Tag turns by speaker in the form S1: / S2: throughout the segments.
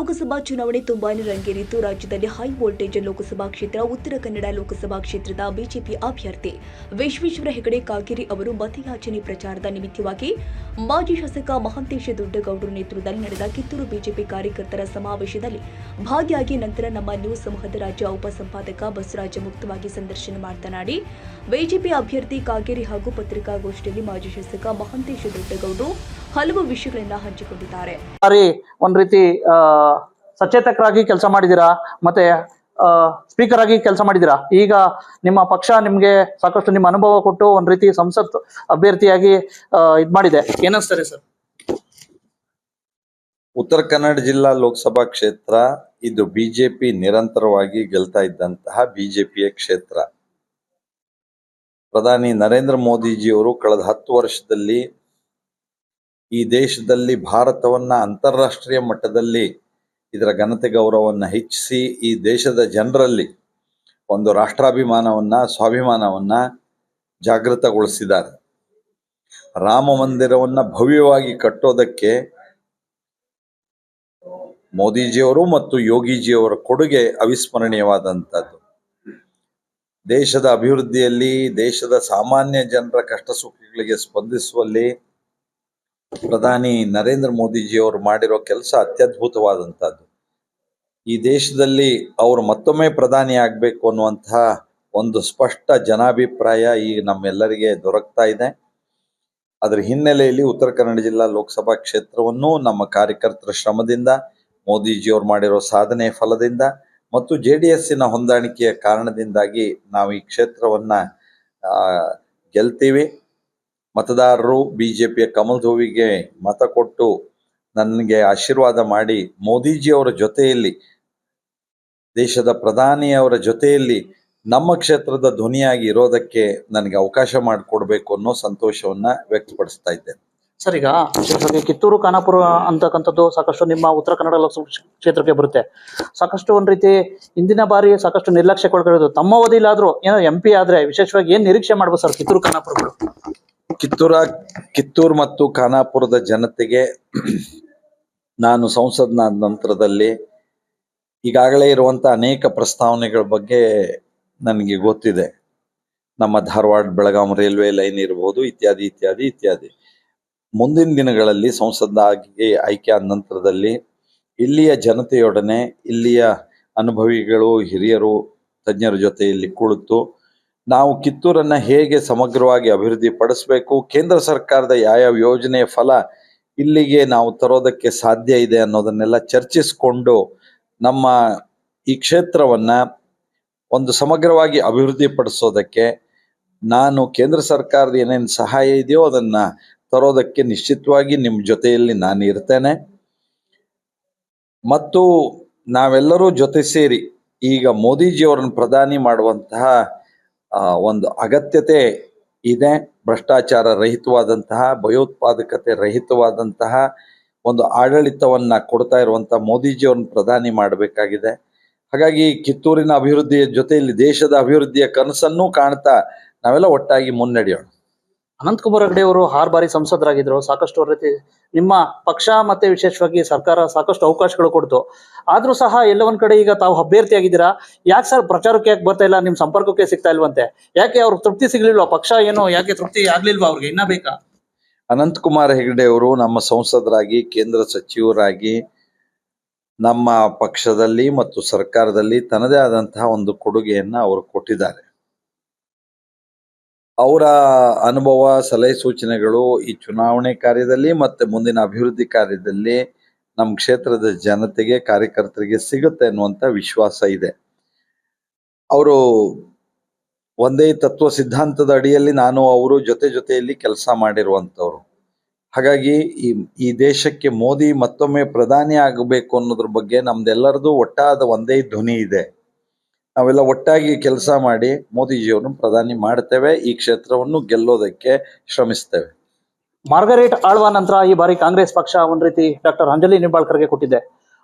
S1: ಲೋಕಸಭಾ ಚುನಾವಣೆ ತುಂಬಾನೇ ರಂಗೇರಿದ್ದು ರಾಜ್ಯದಲ್ಲಿ ಹೈ ವೋಲ್ಟೇಜ್ ಲೋಕಸಭಾ ಕ್ಷೇತ್ರ, ಉತ್ತರ ಕನ್ನಡ ಲೋಕಸಭಾ ಕ್ಷೇತ್ರದ ಬಿಜೆಪಿ ಅಭ್ಯರ್ಥಿ ವಿಶ್ವೇಶ್ವರ ಹೆಗಡೆ ಕಾಗೇರಿ ಅವರು ಮತಯಾಚನೆ ಪ್ರಚಾರದ ನಿಮಿತ್ತವಾಗಿ ಮಾಜಿ ಶಾಸಕ ಮಹಾಂತೇಶ ದೊಡ್ಡಗೌಡರು ನೇತೃತ್ವದಲ್ಲಿ ನಡೆದ ಕಿತ್ತೂರು ಬಿಜೆಪಿ ಕಾರ್ಯಕರ್ತರ ಸಮಾವೇಶದಲ್ಲಿ ಭಾಗಿಯಾಗಿ ನಂತರ ನಮ್ಮ ನ್ಯೂಸ್ ಸಮೂಹದ ರಾಜ್ಯ ಉಪಸಂಪಾದಕ ಬಸವರಾಜ ಮುಕ್ತವಾಗಿ ಸಂದರ್ಶನ ಮಾತನಾಡಿ, ಬಿಜೆಪಿ ಅಭ್ಯರ್ಥಿ ಕಾಗೇರಿ ಹಾಗೂ ಪತ್ರಿಕಾಗೋಷ್ಠಿಯಲ್ಲಿ ಮಾಜಿ ಶಾಸಕ ಮಹಾಂತೇಶ ದೊಡ್ಡಗೌಡರು ಹಲವು ವಿಷಯಗಳನ್ನ ಹಂಚಿಕೊಂಡಿದ್ದಾರೆ.
S2: ಒಂದ್ ರೀತಿ ಆ, ಸಚೇತಕರಾಗಿ ಕೆಲಸ ಮಾಡಿದಿರಾ? ಮತ್ತೆ ಸ್ಪೀಕರ್ ಆಗಿ ಕೆಲಸ ಮಾಡಿದಿರಾ? ಈಗ ನಿಮ್ಮ ಪಕ್ಷ ನಿಮ್ಗೆ ಸಾಕಷ್ಟು ನಿಮ್ಮ ಅನುಭವ ಕೊಟ್ಟು ಒಂದ್ ರೀತಿ ಸಂಸತ್ ಅಭ್ಯರ್ಥಿಯಾಗಿ ಇದ್ ಮಾಡಿದೆ. ಏನಿಸ್ತಾರೆ ಸರ್?
S3: ಉತ್ತರ ಕನ್ನಡ ಜಿಲ್ಲಾ ಲೋಕಸಭಾ ಕ್ಷೇತ್ರ ಇದು ಬಿಜೆಪಿ ನಿರಂತರವಾಗಿ ಗೆಲ್ತಾ ಇದ್ದಂತಹ ಬಿಜೆಪಿಯ ಕ್ಷೇತ್ರ. ಪ್ರಧಾನಿ ನರೇಂದ್ರ ಮೋದಿಜಿಯವರು ಕಳೆದ ಹತ್ತು ವರ್ಷದಲ್ಲಿ ಈ ದೇಶದಲ್ಲಿ ಭಾರತವನ್ನ ಅಂತಾರಾಷ್ಟ್ರೀಯ ಮಟ್ಟದಲ್ಲಿ ಇದರ ಘನತೆ ಗೌರವವನ್ನು ಹೆಚ್ಚಿಸಿ ಈ ದೇಶದ ಜನರಲ್ಲಿ ಒಂದು ರಾಷ್ಟ್ರಾಭಿಮಾನವನ್ನ, ಸ್ವಾಭಿಮಾನವನ್ನ ಜಾಗೃತಗೊಳಿಸಿದ್ದಾರೆ. ರಾಮ ಮಂದಿರವನ್ನ ಭವ್ಯವಾಗಿ ಕಟ್ಟೋದಕ್ಕೆ ಮೋದಿಜಿಯವರು ಮತ್ತು ಯೋಗಿಜಿಯವರ ಕೊಡುಗೆ ಅವಿಸ್ಮರಣೀಯವಾದಂಥದ್ದು. ದೇಶದ ಅಭಿವೃದ್ಧಿಯಲ್ಲಿ, ದೇಶದ ಸಾಮಾನ್ಯ ಜನರ ಕಷ್ಟ ಸುಖಗಳಿಗೆ ಸ್ಪಂದಿಸುವಲ್ಲಿ ಪ್ರಧಾನಿ ನರೇಂದ್ರ ಮೋದಿಜಿಯವರು ಮಾಡಿರೋ ಕೆಲಸ ಅತ್ಯದ್ಭುತವಾದಂಥದ್ದು. ಈ ದೇಶದಲ್ಲಿ ಅವರು ಮತ್ತೊಮ್ಮೆ ಪ್ರಧಾನಿ ಆಗಬೇಕು ಅನ್ನುವಂತಹ ಒಂದು ಸ್ಪಷ್ಟ ಜನಾಭಿಪ್ರಾಯ ಈ ನಮ್ಮೆಲ್ಲರಿಗೆ ದೊರಕ್ತಾ ಇದೆ. ಅದರ ಹಿನ್ನೆಲೆಯಲ್ಲಿ ಉತ್ತರ ಕನ್ನಡ ಜಿಲ್ಲಾ ಲೋಕಸಭಾ ಕ್ಷೇತ್ರವನ್ನು ನಮ್ಮ ಕಾರ್ಯಕರ್ತರ ಶ್ರಮದಿಂದ, ಮೋದಿಜಿಯವರು ಮಾಡಿರೋ ಸಾಧನೆ ಫಲದಿಂದ ಮತ್ತು ಜೆ ಡಿ ಎಸ್ಸಿನ ಹೊಂದಾಣಿಕೆಯ ಕಾರಣದಿಂದಾಗಿ ನಾವು ಈ ಕ್ಷೇತ್ರವನ್ನ ಗೆಲ್ತೀವಿ. ಮತದಾರರು ಬಿಜೆಪಿಯ ಕಮಲ್ ಧೋವಿಗೆ ಮತ ಕೊಟ್ಟು ನನಗೆ ಆಶೀರ್ವಾದ ಮಾಡಿ ಮೋದಿಜಿಯವರ ಜೊತೆಯಲ್ಲಿ, ದೇಶದ ಪ್ರಧಾನಿಯವರ ಜೊತೆಯಲ್ಲಿ ನಮ್ಮ ಕ್ಷೇತ್ರದ ಧ್ವನಿಯಾಗಿ ಇರೋದಕ್ಕೆ ನನಗೆ ಅವಕಾಶ ಮಾಡಿಕೊಡ್ಬೇಕು ಅನ್ನೋ ಸಂತೋಷವನ್ನ ವ್ಯಕ್ತಪಡಿಸ್ತಾ ಇದ್ದೇನೆ.
S2: ಸರ್, ಈಗ ಕಿತ್ತೂರು, ಖಾನಾಪುರ ಅಂತಕ್ಕಂಥದ್ದು ಸಾಕಷ್ಟು ನಿಮ್ಮ ಉತ್ತರ ಕನ್ನಡ ಲೋಕಸಭಾ ಕ್ಷೇತ್ರಕ್ಕೆ ಬರುತ್ತೆ. ಸಾಕಷ್ಟು ಒಂದ್ ರೀತಿ ಹಿಂದಿನ ಬಾರಿ ಸಾಕಷ್ಟು ನಿರ್ಲಕ್ಷ್ಯಕ್ಕೊಳಗಿರೋದು ತಮ್ಮ ಅವಧಿಲಾದ್ರೂ ಏನೋ ಎಂ ಪಿ ಆದ್ರೆ ವಿಶೇಷವಾಗಿ ಏನ್ ನಿರೀಕ್ಷೆ ಮಾಡ್ಬೋದು ಸರ್ ಕಿತ್ತೂರು, ಖಾನಾಪುರಗಳು?
S3: ಕಿತ್ತೂರ, ಕಿತ್ತೂರು ಮತ್ತು ಖಾನಾಪುರದ ಜನತೆಗೆ ನಾನು ಸಂಸದ್ನಾದ ನಂತರದಲ್ಲಿ ಈಗಾಗಲೇ ಇರುವಂತ ಅನೇಕ ಪ್ರಸ್ತಾವನೆಗಳ ಬಗ್ಗೆ ನನಗೆ ಗೊತ್ತಿದೆ. ನಮ್ಮ ಧಾರವಾಡ, ಬೆಳಗಾಂ ರೈಲ್ವೆ ಲೈನ್ ಇರಬಹುದು ಇತ್ಯಾದಿ ಇತ್ಯಾದಿ ಇತ್ಯಾದಿ. ಮುಂದಿನ ದಿನಗಳಲ್ಲಿ ಸಂಸದಾಗಿ ಆಯ್ಕೆ ಆದ ನಂತರದಲ್ಲಿ ಇಲ್ಲಿಯ ಜನತೆಯೊಡನೆ ಇಲ್ಲಿಯ ಅನುಭವಿಗಳು, ಹಿರಿಯರು, ತಜ್ಞರ ಜೊತೆಯಲ್ಲಿ ಕುಳಿತು ನಾವು ಕಿತ್ತೂರನ್ನ ಹೇಗೆ ಸಮಗ್ರವಾಗಿ ಅಭಿವೃದ್ಧಿ ಪಡಿಸಬೇಕು ಕೇಂದ್ರ ಸರ್ಕಾರದ ಯಾವ್ಯಾವ ಯೋಜನೆಯ ಫಲ ಇಲ್ಲಿಗೆ ನಾವು ತರೋದಕ್ಕೆ ಸಾಧ್ಯ ಇದೆ ಅನ್ನೋದನ್ನೆಲ್ಲ ಚರ್ಚಿಸಿಕೊಂಡು ನಮ್ಮ ಈ ಕ್ಷೇತ್ರವನ್ನ ಒಂದು ಸಮಗ್ರವಾಗಿ ಅಭಿವೃದ್ಧಿ ಪಡಿಸೋದಕ್ಕೆ ನಾನು ಕೇಂದ್ರ ಸರ್ಕಾರದ ಏನೇನು ಸಹಾಯ ಇದೆಯೋ ಅದನ್ನ ತರೋದಕ್ಕೆ ನಿಶ್ಚಿತವಾಗಿ ನಿಮ್ಮ ಜೊತೆಯಲ್ಲಿ ನಾನು ಇರ್ತೇನೆ. ಮತ್ತು ನಾವೆಲ್ಲರೂ ಜೊತೆ ಸೇರಿ ಈಗ ಮೋದಿಜಿಯವರನ್ನು ಪ್ರಧಾನಿ ಮಾಡುವಂತಹ ಒಂದು ಅಗತ್ಯತೆ ಇದೆ, ಭ್ರಷ್ಟಾಚಾರ ರಹಿತವಾದಂತಹ, ಭಯೋತ್ಪಾದಕತೆ ರಹಿತವಾದಂತಹ ಒಂದು ಆಡಳಿತವನ್ನ ಕೊಡ್ತಾ ಇರುವಂತಹ ಮೋದಿಜಿಯವ್ರನ್ನ ಪ್ರಧಾನಿ ಮಾಡಬೇಕಾಗಿದೆ. ಹಾಗಾಗಿ ಕಿತ್ತೂರಿನ ಅಭಿವೃದ್ಧಿಯ ಜೊತೆಯಲ್ಲಿ ದೇಶದ ಅಭಿವೃದ್ಧಿಯ ಕನಸನ್ನು ಕಾಣ್ತಾ ನಾವೆಲ್ಲ ಒಟ್ಟಾಗಿ ಮುನ್ನಡೆಯೋಣ.
S2: ಅನಂತಕುಮಾರ್ ಹೆಗಡೆ ಅವರು ಆರು ಬಾರಿ ಸಂಸದರಾಗಿದ್ರು. ಸಾಕಷ್ಟು ಅವ್ರ ರೀತಿ ನಿಮ್ಮ ಪಕ್ಷ ಮತ್ತೆ ವಿಶೇಷವಾಗಿ ಸರ್ಕಾರ ಸಾಕಷ್ಟು ಅವಕಾಶಗಳು ಕೊಡ್ತು. ಆದ್ರೂ ಸಹ ಎಲ್ಲ ಒಂದ್ ಕಡೆ ಈಗ ತಾವು ಅಭ್ಯರ್ಥಿ ಆಗಿದ್ದೀರಾ? ಯಾಕೆ ಸರ್ ಪ್ರಚಾರಕ್ಕೆ ಯಾಕೆ ಬರ್ತಾ ಇಲ್ಲ? ನಿಮ್ ಸಂಪರ್ಕಕ್ಕೆ ಸಿಗ್ತಾ ಇಲ್ವಂತೆ? ಯಾಕೆ ಅವ್ರಿಗೆ ತೃಪ್ತಿ ಸಿಗ್ಲಿಲ್ವಾ? ಪಕ್ಷ ಏನು ಯಾಕೆ ತೃಪ್ತಿ ಆಗ್ಲಿಲ್ವಾ ಅವ್ರಿಗೆ? ಇನ್ನ ಬೇಕಾ?
S3: ಅನಂತಕುಮಾರ್ ಹೆಗಡೆ ಅವರು ನಮ್ಮ ಸಂಸದರಾಗಿ, ಕೇಂದ್ರ ಸಚಿವರಾಗಿ ನಮ್ಮ ಪಕ್ಷದಲ್ಲಿ ಮತ್ತು ಸರ್ಕಾರದಲ್ಲಿ ತನ್ನದೇ ಆದಂತಹ ಒಂದು ಕೊಡುಗೆಯನ್ನ ಅವರು ಕೊಟ್ಟಿದ್ದಾರೆ. ಅವರ ಅನುಭವ, ಸಲಹೆ ಸೂಚನೆಗಳು ಈ ಚುನಾವಣೆ ಕಾರ್ಯದಲ್ಲಿ ಮತ್ತೆ ಮುಂದಿನ ಅಭಿವೃದ್ಧಿ ಕಾರ್ಯದಲ್ಲಿ ನಮ್ಮ ಕ್ಷೇತ್ರದ ಜನತೆಗೆ, ಕಾರ್ಯಕರ್ತರಿಗೆ ಸಿಗುತ್ತೆ ಅನ್ನುವಂಥ ವಿಶ್ವಾಸ ಇದೆ. ಅವರು ಒಂದೇ ತತ್ವ ಸಿದ್ಧಾಂತದ ಅಡಿಯಲ್ಲಿ ನಾನು, ಅವರು ಜೊತೆ ಜೊತೆಯಲ್ಲಿ ಕೆಲಸ ಮಾಡಿರುವಂಥವ್ರು. ಹಾಗಾಗಿ ಈ ಈ ದೇಶಕ್ಕೆ ಮೋದಿ ಮತ್ತೊಮ್ಮೆ ಪ್ರಧಾನಿ ಆಗಬೇಕು ಅನ್ನೋದ್ರ ಬಗ್ಗೆ ನಮ್ದೆಲ್ಲರದು ಒಟ್ಟಾದ ಒಂದೇ ಧ್ವನಿ ಇದೆ. ನಾವೆಲ್ಲ ಒಟ್ಟಾಗಿ ಕೆಲಸ ಮಾಡಿ ಮೋದಿಜಿಯವ್ರನ್ನ ಪ್ರಧಾನಿ ಮಾಡ್ತೇವೆ ಈ ಕ್ಷೇತ್ರವನ್ನು ಗೆಲ್ಲೋದಕ್ಕೆ ಶ್ರಮಿಸ್ತೇವೆ.
S2: ಮಾರ್ಗರೇಟ್ ಆಳ್ವ ನಂತರ ಈ ಬಾರಿ ಕಾಂಗ್ರೆಸ್ ಪಕ್ಷ ಒಂದ್ ರೀತಿ ಡಾಕ್ಟರ್ ಅಂಜಲಿ ನಿಂಬಾಳ್ಕರ್ಗೆ ಕೊಟ್ಟಿದೆ.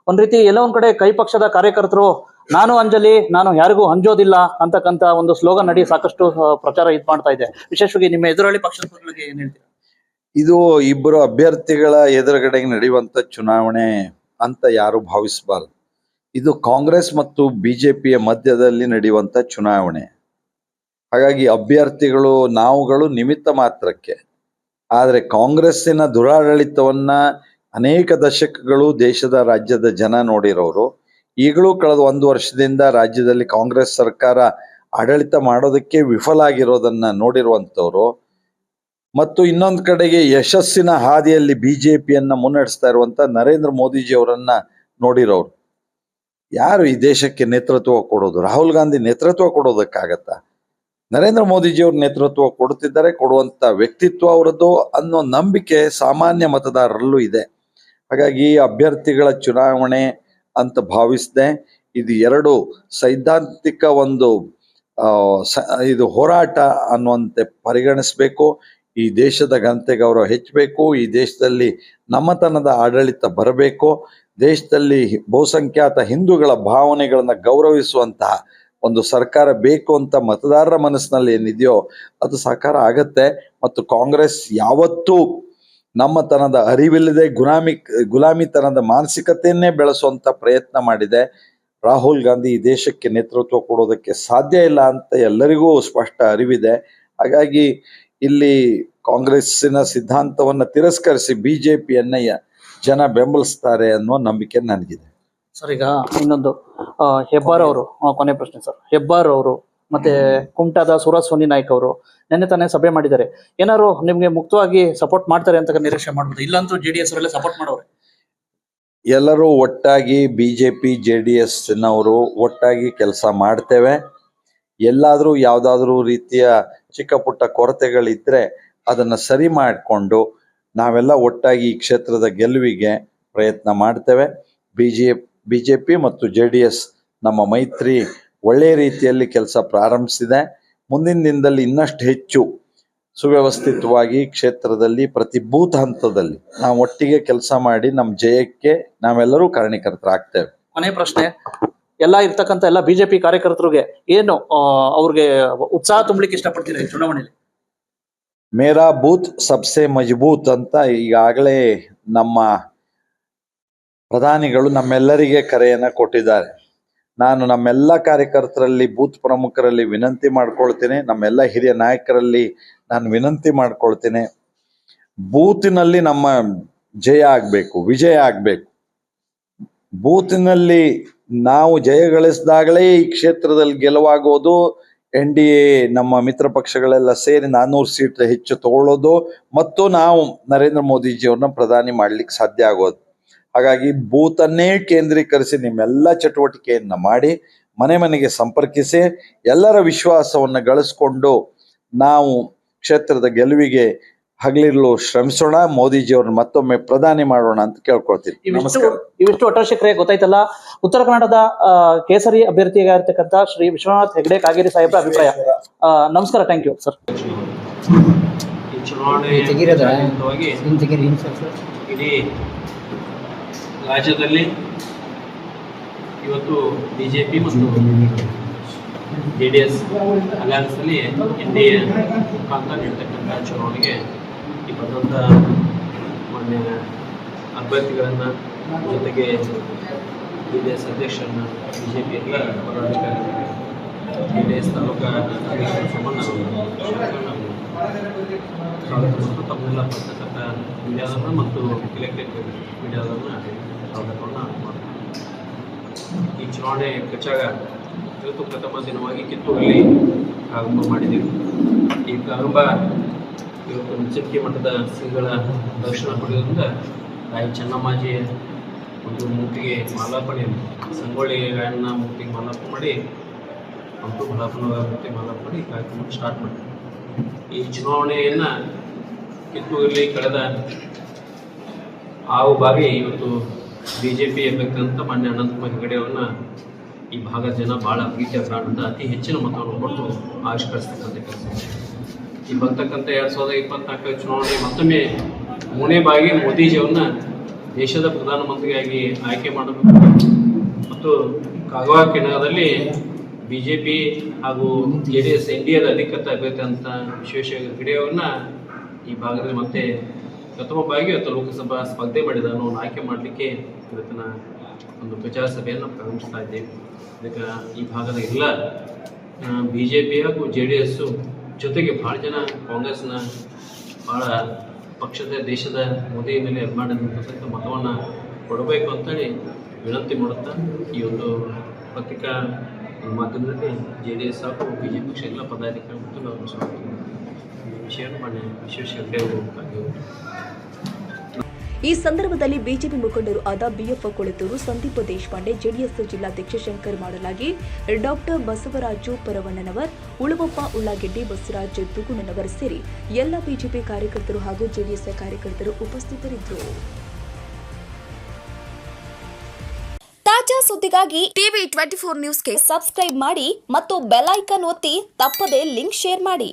S2: ಒಂದ್ ರೀತಿ ಎಲ್ಲ ಒಂದ್ ಕಡೆ ಕೈ ಪಕ್ಷದ ಕಾರ್ಯಕರ್ತರು ನಾನು ಅಂಜಲಿ ನಾನು ಯಾರಿಗೂ ಹಂಜೋದಿಲ್ಲ ಅಂತಕ್ಕಂತ ಒಂದು ಸ್ಲೋಗನ್ ನಡಿ ಸಾಕಷ್ಟು ಪ್ರಚಾರ ಇದ್ ಮಾಡ್ತಾ ಇದೆ. ವಿಶೇಷವಾಗಿ ನಿಮ್ಮ ಎದುರಾಳಿ ಪಕ್ಷದ ಬಗ್ಗೆ ಏನ್ ಹೇಳ್ತೀರಾ?
S3: ಇದು ಇಬ್ಬರು ಅಭ್ಯರ್ಥಿಗಳ ಎದುರುಗಡೆಗೆ ನಡೆಯುವಂತ ಚುನಾವಣೆ ಅಂತ ಯಾರು ಭಾವಿಸಬಾರದು. ಇದು ಕಾಂಗ್ರೆಸ್ ಮತ್ತು ಬಿಜೆಪಿಯ ಮಧ್ಯದಲ್ಲಿ ನಡೆಯುವಂತ ಚುನಾವಣೆ. ಹಾಗಾಗಿ ಅಭ್ಯರ್ಥಿಗಳು, ನಾವುಗಳು ನಿಮಿತ್ತ ಮಾತ್ರಕ್ಕೆ. ಆದರೆ ಕಾಂಗ್ರೆಸ್ಸಿನ ದುರಾಡಳಿತವನ್ನ ಅನೇಕ ದಶಕಗಳು ದೇಶದ ರಾಜ್ಯದ ಜನ ನೋಡಿರೋರು. ಈಗಲೂ ಕಳೆದ ಒಂದು ವರ್ಷದಿಂದ ರಾಜ್ಯದಲ್ಲಿ ಕಾಂಗ್ರೆಸ್ ಸರ್ಕಾರ ಆಡಳಿತ ಮಾಡೋದಕ್ಕೆ ವಿಫಲ ಆಗಿರೋದನ್ನ ನೋಡಿರುವಂಥವ್ರು. ಮತ್ತು ಇನ್ನೊಂದು ಕಡೆಗೆ ಯಶಸ್ಸಿನ ಹಾದಿಯಲ್ಲಿ ಬಿಜೆಪಿಯನ್ನ ಮುನ್ನಡೆಸ್ತಾ ಇರುವಂತ ನರೇಂದ್ರ ಮೋದಿಜಿ ಅವರನ್ನ ನೋಡಿರೋರು. ಯಾರು ಈ ದೇಶಕ್ಕೆ ನೇತೃತ್ವ ಕೊಡೋದು? ರಾಹುಲ್ ಗಾಂಧಿ ನೇತೃತ್ವ ಕೊಡೋದಕ್ಕಾಗತ್ತ? ನರೇಂದ್ರ ಮೋದಿಜಿ ಅವ್ರ ನೇತೃತ್ವ ಕೊಡುತ್ತಿದ್ದಾರೆ ಕೊಡುವಂತ ವ್ಯಕ್ತಿತ್ವ ಅವರದ್ದು ಅನ್ನೋ ನಂಬಿಕೆ ಸಾಮಾನ್ಯ ಮತದಾರರಲ್ಲೂ ಇದೆ. ಹಾಗಾಗಿ ಅಭ್ಯರ್ಥಿಗಳ ಚುನಾವಣೆ ಅಂತ ಭಾವಿಸಿದೆ, ಇದು ಎರಡು ಸೈದ್ಧಾಂತಿಕ ಒಂದು ಇದು ಹೋರಾಟ ಅನ್ನುವಂತೆ ಪರಿಗಣಿಸಬೇಕು. ಈ ದೇಶದ ಘನತೆ ಗೌರವ ಹೆಚ್ಚಬೇಕು, ಈ ದೇಶದಲ್ಲಿ ನಮ್ಮತನದ ಆಡಳಿತ ಬರಬೇಕು. ದೇಶದಲ್ಲಿ ಬಹುಸಂಖ್ಯಾತ ಹಿಂದೂಗಳ ಭಾವನೆಗಳನ್ನು ಗೌರವಿಸುವಂತಹ ಒಂದು ಸರ್ಕಾರ ಬೇಕು ಅಂತ ಮತದಾರರ ಮನಸ್ಸಿನಲ್ಲಿ ಏನಿದೆಯೋ ಅದು ಸಾಕಾರ ಆಗತ್ತೆ. ಮತ್ತು ಕಾಂಗ್ರೆಸ್ ಯಾವತ್ತೂ ನಮ್ಮತನದ ಅರಿವಿಲ್ಲದೆ ಗುಲಾಮಿ, ಗುಲಾಮಿತನದ ಮಾನಸಿಕತೆಯನ್ನೇ ಬೆಳೆಸುವಂತ ಪ್ರಯತ್ನ ಮಾಡಿದೆ. ರಾಹುಲ್ ಗಾಂಧಿ ಈ ದೇಶಕ್ಕೆ ನೇತೃತ್ವ ಕೊಡೋದಕ್ಕೆ ಸಾಧ್ಯ ಇಲ್ಲ ಅಂತ ಎಲ್ಲರಿಗೂ ಸ್ಪಷ್ಟ ಅರಿವಿದೆ. ಹಾಗಾಗಿ ಇಲ್ಲಿ ಕಾಂಗ್ರೆಸ್ಸಿನ ಸಿದ್ಧಾಂತವನ್ನು ತಿರಸ್ಕರಿಸಿ ಬಿಜೆಪಿಯನ್ನ ಜನ ಬೆಂಬಲಿಸ್ತಾರೆ ಅನ್ನೋ ನಂಬಿಕೆ ನನಗಿದೆ.
S2: ಸರ್ ಈಗ ಇನ್ನೊಂದು ಆ, ಹೆಬ್ಬಾರ್ ಅವರು ಆ, ಕೊನೆ ಪ್ರಶ್ನೆ ಸರ್. ಹೆಬ್ಬಾರ್ ಅವರು ಮತ್ತೆ ಕುಮಟಾದ ಸುರಜ್ ಸೋನಿ ನಾಯ್ಕ್ ಅವರು ನಿನ್ನೆ ತಾನೇ ಸಭೆ ಮಾಡಿದ್ದಾರೆ. ಏನಾದ್ರು ನಿಮ್ಗೆ ಮುಕ್ತವಾಗಿ ಸಪೋರ್ಟ್ ಮಾಡ್ತಾರೆ ಅಂತ ನಿರೀಕ್ಷೆ ಮಾಡ್ಬೋದು? ಇಲ್ಲಂತೂ ಜೆ ಡಿ ಎಸ್ ಅವರೆಲ್ಲ ಸಪೋರ್ಟ್ ಮಾಡೋರು
S3: ಎಲ್ಲರೂ ಒಟ್ಟಾಗಿ ಬಿಜೆಪಿ ಜೆ ಡಿ ಎಸ್ನವರು ಒಟ್ಟಾಗಿ ಕೆಲಸ ಮಾಡ್ತೇವೆ. ಎಲ್ಲಾದರೂ ಯಾವುದಾದ್ರೂ ರೀತಿಯ ಚಿಕ್ಕ ಪುಟ್ಟ ಕೊರತೆಗಳಿದ್ರೆ ಅದನ್ನ ಸರಿ ಮಾಡಿಕೊಂಡು ನಾವೆಲ್ಲ ಒಟ್ಟಾಗಿ ಈ ಕ್ಷೇತ್ರದ ಗೆಲುವಿಗೆ ಪ್ರಯತ್ನ ಮಾಡ್ತೇವೆ. ಬಿಜೆ, ಬಿಜೆಪಿ ಮತ್ತು ಜೆ ನಮ್ಮ ಮೈತ್ರಿ ಒಳ್ಳೆಯ ರೀತಿಯಲ್ಲಿ ಕೆಲಸ ಪ್ರಾರಂಭಿಸಿದೆ. ಮುಂದಿನ ದಿನದಲ್ಲಿ ಇನ್ನಷ್ಟು ಹೆಚ್ಚು ಸುವ್ಯವಸ್ಥಿತವಾಗಿ ಕ್ಷೇತ್ರದಲ್ಲಿ ಪ್ರತಿ ಬೂತ್ ಹಂತದಲ್ಲಿ ನಾವು ಒಟ್ಟಿಗೆ ಕೆಲಸ ಮಾಡಿ ನಮ್ಮ ಜಯಕ್ಕೆ ನಾವೆಲ್ಲರೂ ಕಾರಣೀಕರ್ತರಾಗ್ತೇವೆ.
S2: ಕೊನೆ ಪ್ರಶ್ನೆ, ಎಲ್ಲ ಇರ್ತಕ್ಕಂಥ ಎಲ್ಲ ಬಿಜೆಪಿ ಕಾರ್ಯಕರ್ತರಿಗೆ ಏನು ಅವ್ರಿಗೆ ಉತ್ಸಾಹ ತುಂಬಲಿಕ್ಕೆ ಇಷ್ಟಪಡ್ತೀರಾ ಚುನಾವಣೆಯಲ್ಲಿ?
S3: ಮೇರಾ ಬೂತ್ ಸಬ್ಸೆ ಮಜಬೂತ್ ಅಂತ ಈಗಾಗಲೇ ನಮ್ಮ ಪ್ರಧಾನಿಗಳು ನಮ್ಮೆಲ್ಲರಿಗೆ ಕರೆಯನ್ನ ಕೊಟ್ಟಿದ್ದಾರೆ. ನಾನು ನಮ್ಮೆಲ್ಲ ಕಾರ್ಯಕರ್ತರಲ್ಲಿ, ಬೂತ್ ಪ್ರಮುಖರಲ್ಲಿ ವಿನಂತಿ ಮಾಡ್ಕೊಳ್ತೀನಿ. ನಮ್ಮೆಲ್ಲ ಹಿರಿಯ ನಾಯಕರಲ್ಲಿ ನಾನು ವಿನಂತಿ ಮಾಡ್ಕೊಳ್ತೇನೆ. ಬೂತಿನಲ್ಲಿ ನಮ್ಮ ಜಯ ಆಗ್ಬೇಕು, ವಿಜಯ ಆಗ್ಬೇಕು. ಬೂತಿನಲ್ಲಿ ನಾವು ಜಯ ಗಳಿಸಿದಾಗಲೇ ಈ ಕ್ಷೇತ್ರದಲ್ಲಿ ಗೆಲುವಾಗೋದು ಎನ್ ಡಿ ಎ ನಮ್ಮ ಮಿತ್ರ ಪಕ್ಷಗಳೆಲ್ಲ ಸೇರಿ ನಾನ್ನೂರು ಸೀಟ್ ಹೆಚ್ಚು ತಗೊಳ್ಳೋದು ಮತ್ತು ನಾವು ನರೇಂದ್ರ ಮೋದಿಜಿಯವ್ರನ್ನ ಪ್ರಧಾನಿ ಮಾಡ್ಲಿಕ್ಕೆ ಸಾಧ್ಯ ಆಗೋದು. ಹಾಗಾಗಿ ಬೂತನ್ನೇ ಕೇಂದ್ರೀಕರಿಸಿ ನಿಮ್ಮೆಲ್ಲ ಚಟುವಟಿಕೆಯನ್ನ ಮಾಡಿ, ಮನೆ ಮನೆಗೆ ಸಂಪರ್ಕಿಸಿ, ಎಲ್ಲರ ವಿಶ್ವಾಸವನ್ನು ಗಳಿಸ್ಕೊಂಡು ನಾವು ಕ್ಷೇತ್ರದ ಗೆಲುವಿಗೆ ಹಗಲಿರಲು ಶ್ರಮಿಸೋಣ ಮೋದಿಜಿಯವ್ರನ್ನ ಮತ್ತೊಮ್ಮೆ ಪ್ರಧಾನಿ ಮಾಡೋಣ ಅಂತ ಕೇಳ್ಕೊಳ್ತೀನಿ.
S2: ಇವಿಷ್ಟು
S3: ನಮಸ್ಕಾರ.
S2: ಇವಿಷ್ಟು ಒಟ್ಟಾಶಿಕರೇ ಗೊತ್ತಾಯ್ತಲ್ಲ? ಉತ್ತರ ಕನ್ನಡದ ಕೇಸರಿ ಅಭ್ಯರ್ಥಿಯಾಗಿರ್ತಕ್ಕಂಥ ಶ್ರೀ ವಿಶ್ವನಾಥ್ ಹೆಗಡೆ ಕಾಗೇರಿ ಸಾಹೇಬ್ರ ಅಭಿಪ್ರಾಯ. ನಮಸ್ಕಾರ ಥ್ಯಾಂಕ್ ಯು ಸರ್?
S4: ಇಡೀ ರಾಜ್ಯದಲ್ಲಿ ಇವತ್ತು ಬಿ ಜೆ ಪಿ ಮತ್ತು ಜೆ ಡಿ ಎಸ್ ಅಲಯನ್ಸಲ್ಲಿ ಎನ್ ಡಿ ಎ ಮುಖಾಂತರ ನೀಡ್ತಕ್ಕಂಥ ಚುನಾವಣೆಗೆ ಈ ಬಂದಂಥ ಮಾನ್ಯ ಅಭ್ಯರ್ಥಿಗಳನ್ನು ಜೊತೆಗೆ ಬಿ ಡಿ ಎಸ್ ಅಧ್ಯಕ್ಷರನ್ನ ಬಿ ಜೆ ಪಿ ಎಲ್ಲ ಹೋರಾಟಗಾರರಿಗೆ ಜೆ ಡಿ ಎಸ್ ತಾಲೂಕಾ ಸ್ವಾಗತ ಮತ್ತು ತಮ್ಮೆಲ್ಲ ಪತ್ರಕರ್ತ ಮೀಡಿಯಾದನ್ನು ಮತ್ತು ಎಲೆಕ್ಟ್ರಿಕ್ ಮೀಡಿಯಾದನ್ನು ಸ್ವಾಗತವನ್ನು ಮಾಡ್ತೀನಿ ಈ ಚುನಾವಣೆ ಕಚ್ಚಾಗ ಇವತ್ತು ಪ್ರಥಮ ದಿನವಾಗಿ ಕಿತ್ತೂರಲ್ಲಿ ಪ್ರಾರಂಭ ಮಾಡಿದ್ದೀವಿ. ಈ ಪ್ರಾರಂಭ ಇವತ್ತು ನಿಚ್ಚಣಿಕೆ ಮಠದ ಶ್ರೀಗಳ ದರ್ಶನ ಪಡೆಯೋದ್ರಿಂದ ತಾಯಿ ಚೆನ್ನಮ್ಮಾಜಿ ಒಂದು ಮೂರ್ತಿಗೆ ಮಾಲಾರ್ಪಣೆ ಸಂಗೊಳ್ಳಿ ರಾಯಣ್ಣ ಮೂರ್ತಿಗೆ ಮಾಲಾರ್ಪಣೆ ಮಾಡಿ ಮತ್ತು ಬಲಾಪನ ಮೂರ್ತಿ ಮಾಲಾರ್ಪಣೆ ಮಾಡಿ ಕಾರ್ಯಕ್ರಮ ಸ್ಟಾರ್ಟ್ ಮಾಡಿದ್ವಿ ಈ ಚುನಾವಣೆಯನ್ನ ಕಿತ್ತೂರಲ್ಲಿ ಕಳೆದ ಆವು ಬಾರಿ ಇವತ್ತು ಬಿ ಜೆ ಪಿ ಅಭ್ಯರ್ಥಿ ಮಾನ್ಯ ಅನಂತಕುಮಾರ್ ಹೆಗಡೆ ಅವ್ರನ್ನ ಈ ಭಾಗದ ಜನ ಭಾಳ ಪ್ರೀತಿಯ ಕಾರಣದಿಂದ ಅತಿ ಹೆಚ್ಚಿನ ಮತವನ್ನು ಕೊಟ್ಟು ಆವಿಷ್ಕರಿಸ್ತಕ್ಕಂಥ ಕೆಲಸ. ಈ ಬರ್ತಕ್ಕಂಥ ಎರಡು ಸಾವಿರದ ಇಪ್ಪತ್ನಾಲ್ಕರ ಚುನಾವಣೆ ಮತ್ತೊಮ್ಮೆ ಮೂನೇ ಬಾಗಿ ಮೋದಿಜಿಯವ್ರನ್ನ ದೇಶದ ಪ್ರಧಾನಮಂತ್ರಿಯಾಗಿ ಆಯ್ಕೆ ಮಾಡಬೇಕು. ಮತ್ತು ಕಾಗವಾ ಕೆನಡಾದಲ್ಲಿ ಬಿ ಜೆ ಪಿ ಹಾಗೂ J D S N D ಎದ ಅಧಿಕೃತ ಅಭ್ಯರ್ಥಿ ಅಂತ ಹೆಗಡೆ ಈ ಭಾಗದಲ್ಲಿ ಮತ್ತೆ ಪ್ರಥಮವಾಗಿ ಇವತ್ತು ಲೋಕಸಭಾ ಸ್ಪರ್ಧೆ ಮಾಡಿದ ಅವನು ಆಯ್ಕೆ ಮಾಡಲಿಕ್ಕೆ ಇವತ್ತಿನ ಒಂದು ಪ್ರಚಾರ ಸಭೆಯನ್ನು ಪ್ರಾರಂಭಿಸ್ತಾ ಇದ್ದೇವೆ. ಅದಕ್ಕೆ ಈ ಭಾಗದ ಎಲ್ಲ ಬಿ ಜೆ ಪಿ ಹಾಗೂ ಜೆ ಡಿ ಎಸ್ಸು ಜೊತೆಗೆ ಭಾಳ ಜನ ಕಾಂಗ್ರೆಸ್ನ ಭಾಳ ಪಕ್ಷದ, ದೇಶದ ಮೋದಿ ಮೇಲೆ ಸಹಿತ ಮತವನ್ನು ಕೊಡಬೇಕು ಅಂತೇಳಿ ವಿನಂತಿ ಮಾಡುತ್ತಾ ಈ ಒಂದು ಪತ್ರಿಕಾ ಮಾಧ್ಯಮದಲ್ಲಿ ಜೆ ಡಿ ಎಸ್ ಹಾಗೂ ಬಿ ಜೆ ಪಿ ಪಕ್ಷ ಎಲ್ಲ ಪದಾಧಿಕಾರಿ ಮತ್ತು ನಾವು ಈ ವಿಷಯವನ್ನು ಮಾನ್ಯ ಅವರು
S1: ಈ ಸಂದರ್ಭದಲ್ಲಿ ಬಿಜೆಪಿ ಮುಖಂಡರು ಆದ ಬಿಎಫ್ ಕೊಳತೂರು ಸಂದೀಪ ದೇಶಪಾಂಡೆ, ಜೆಡಿಎಸ್ ಜಿಲ್ಲಾಧ್ಯಕ್ಷ ಶಂಕರ್ ಮಾಡಲಾಗಿ. ಡಾಕ್ಟರ್ ಬಸವರಾಜು ಪರವಣ್ಣನವರ್, ಉಳುವಪ್ಪ ಉಳ್ಳಾಗೆಡ್ಡಿ ಬಸವರಾಜ್ ದುಗುಣನವರ್ ಸೇರಿ ಎಲ್ಲ ಬಿಜೆಪಿ ಕಾರ್ಯಕರ್ತರು ಹಾಗೂ ಜೆಡಿಎಸ್ ಕಾರ್ಯಕರ್ತರು ಉಪಸ್ಥಿತರಿದ್ದರು.
S5: ತಾಜಾ ಸುದ್ದಿಗಾಗಿ ಟಿವಿ ಟ್ವೆಂಟಿ ಫೋರ್ ನ್ಯೂಸ್ಗೆ ಸಬ್ಸ್ಕ್ರೈಬ್ ಮಾಡಿ ಮತ್ತು ಬೆಲ್ ಐಕನ್ ಒತ್ತಿ ತಪ್ಪದೇ ಲಿಂಕ್ ಶೇರ್ ಮಾಡಿ.